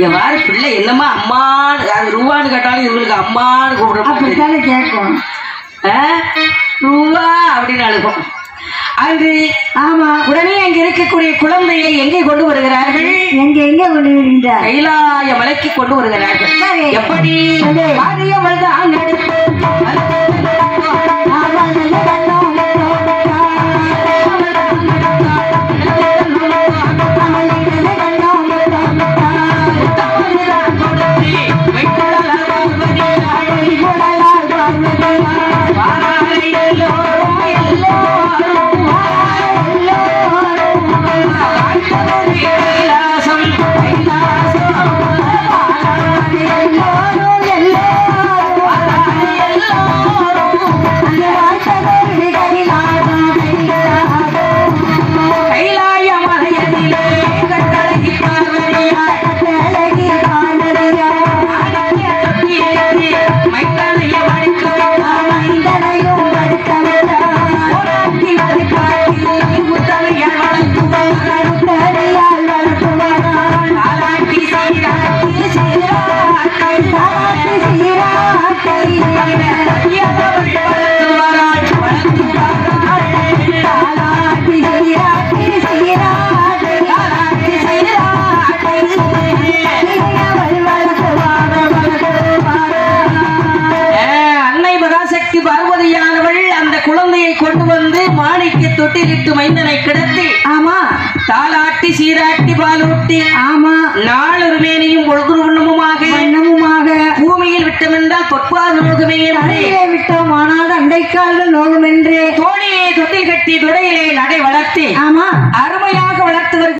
என் வாரி பிள்ளை என்னமா அம்மான்னு அது ரூபான்னு கேட்டாலும் இவங்களுக்கு அம்மான்னு கூப்பிடுறோம் அப்படித்தானே கேட்கும். ரூபா அப்படின்னு அழுகும். அன்று ஆமா. உடனே அங்க இருக்கக்கூடிய குழந்தையை எங்கே கொண்டு வருகிறார்கள்? எங்க எங்க கொண்டு வருகின்றார்? கைலாய மலைக்கு கொண்டு வருகிறார்கள். எப்படி? தொட்டிலிட்டு மைந்தனை கிடத்தி ஆமா. தாலாட்டி சீராட்டி பாலூட்டி ஆமா. நாளொரு மேனையும் ஒழுகுரு என்று தரையிலே விட்டோம் ஆனால் அண்டைக்கால்கள் நோகும் என்று தோழியை தொட்டில் கட்டி துடையிலே நடை வளர்த்தி ஆமா. அருமையாக வளர்த்து